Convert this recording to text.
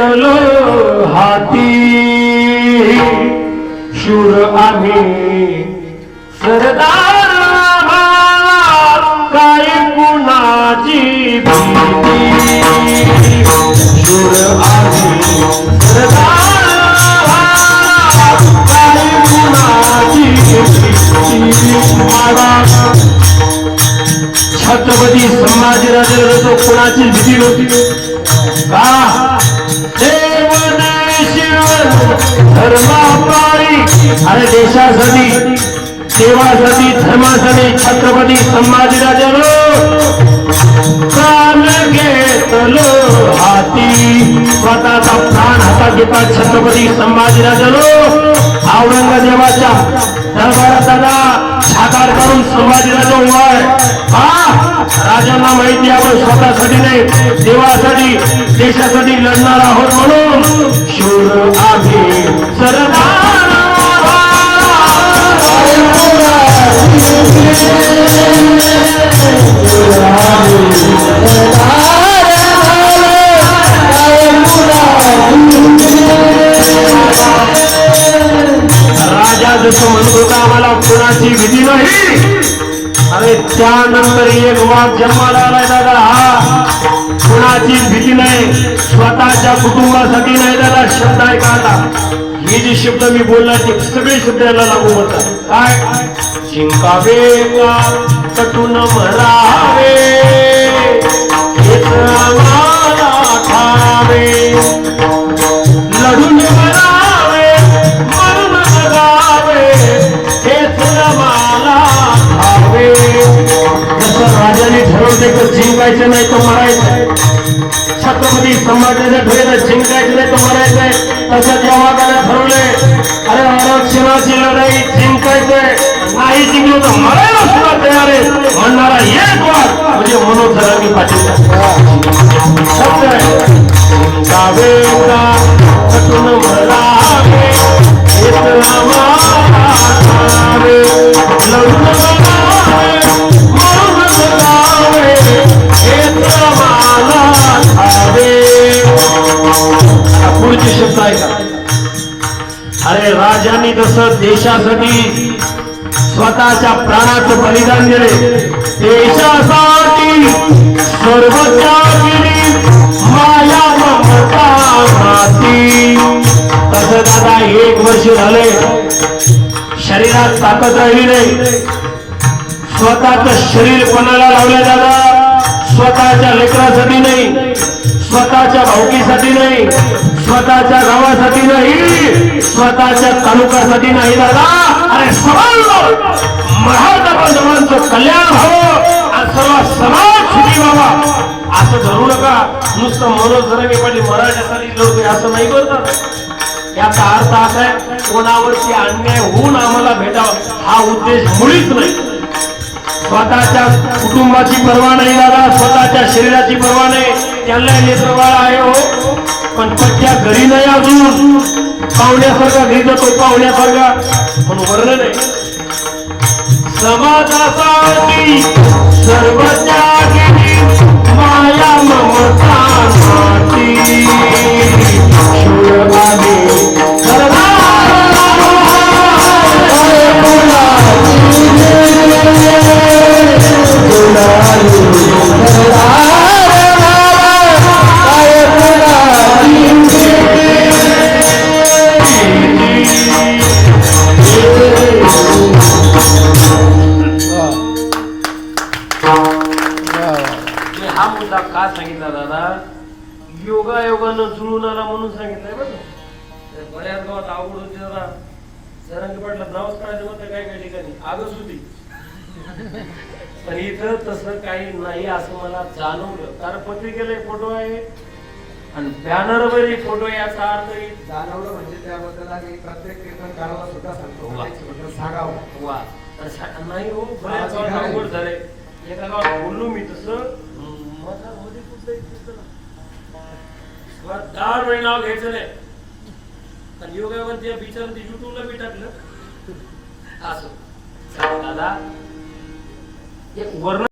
घेतलो हाती. शूर आम्ही सरदार काय कुणाची भीती? शूर आम्ही सरदार काय कुणाची भीती? छत्रपती संभाजीराजे तो कोणाची भीती नव्हती? का? धर्मापारी अरे देशासाठी सेवासाठी धर्मासाठी छत्रपती संभाजीराजानो प्राण घेतलो हाती. स्वतःचा प्राण हातात घेतात छत्रपती संभाजीराजानो. औरंगजेबाच्या दरबारात साकार करून संभाजीराजा उभा आहे हा राजांना माहिती आपण स्वतःसाठी नाही देवासाठी देशासाठी लढणार आहोत म्हणून शूर आम्ही सरदार. त्यानंतर एक वाद जन्माला आलाय दादा. हा. कुणाची भीती नाही स्वतःच्या कुटुंबासाठी नाही दादा शब्द आहे का आता? हे जे शब्द मी बोलला ते सगळे शब्द याला लागू होतात काय? शिंकावे का? कटून मरावे. राजाने ठरवते जिंकायचं नाही तो मरायचा छत्रपती संभाजीच्या ठरवलं जिंकायचं नाही तर मरायचंय. तसं जेव्हा त्याने ठरवले अरे आरक्षणाची लढाई जिंकायचंय. नाही जिंकलो तर मरायला सुद्धा तयार आहे. म्हणणारा एक वाद म्हणजे मनोज सरांनी पाठवला पुढचे आहे का अरे राजांनी जसं देशासाठी स्वतःच्या प्राणाचं बलिदान दिले देशासाठी सर्व माया ममता माती. तसं दादा एक वर्ष झाले शरीरात ताकद राहिली नाही. स्वतःच शरीर कोणाला लावले दादा? स्वतःच्या लेकरासाठी नाही स्वतःच्या भाऊकीसाठी नाही स्वतःच्या गावासाठी नाही स्वतःच्या तालुक्यासाठी नाही दादा. अरे सर्व बांधवांचं कल्याण व्हावं आणि सर्व समाज सुखी व्हावा. असं धरू नका. नुसतं मनोज धरंगे पाटील मराठ्यासाठी लढतोय असं नाही करतात. याचा अर्थ असा आहे कोणावरती अन्याय होऊन आम्हाला भेटावा हा उद्देश मुळीच नाही. स्वतःच्या कुटुंबाची पर्वा नाही दादा स्वतःच्या शरीराची पर्वा नाही. त्यांना नेत्रबाळ आहे पण पट्ट्या घरी नाही अजून. पाहुण्यासारखा घरी जातो पाहुण्यासारखा पण वर्ण नाही. समाजाचा का सांगितला दादा? योगा योगानं जुळून आला म्हणून सांगितलंय बरं. बऱ्याच गावात आवड होती दादा सरांनी म्हटलं नावच काढायचं म्हणतं काय काय ठिकाणी. आगच होती. पण इथं तसं काही नाही असं मला जाणवलं. कारण पत्रिकेला फोटो आहे. आणि बॅनरवर एक फोटो याचा अर्थ जाणवलं म्हणजे त्याबद्दल आम्ही प्रत्येक कीर्तनकाराला सुद्धा सांगतो. वा. त्याच्याबद्दल सांगावं. वा. तर सा- नाही हो बऱ्याच गावात अवघड झालंय. एका गावात बोललो मी तसं. माझा दहा कुठलं नाव घ्यायचं नाही. आणि योगावर त्या बिचार युट्यूबला बी टाकलं. असं. दादा. एक वर्ण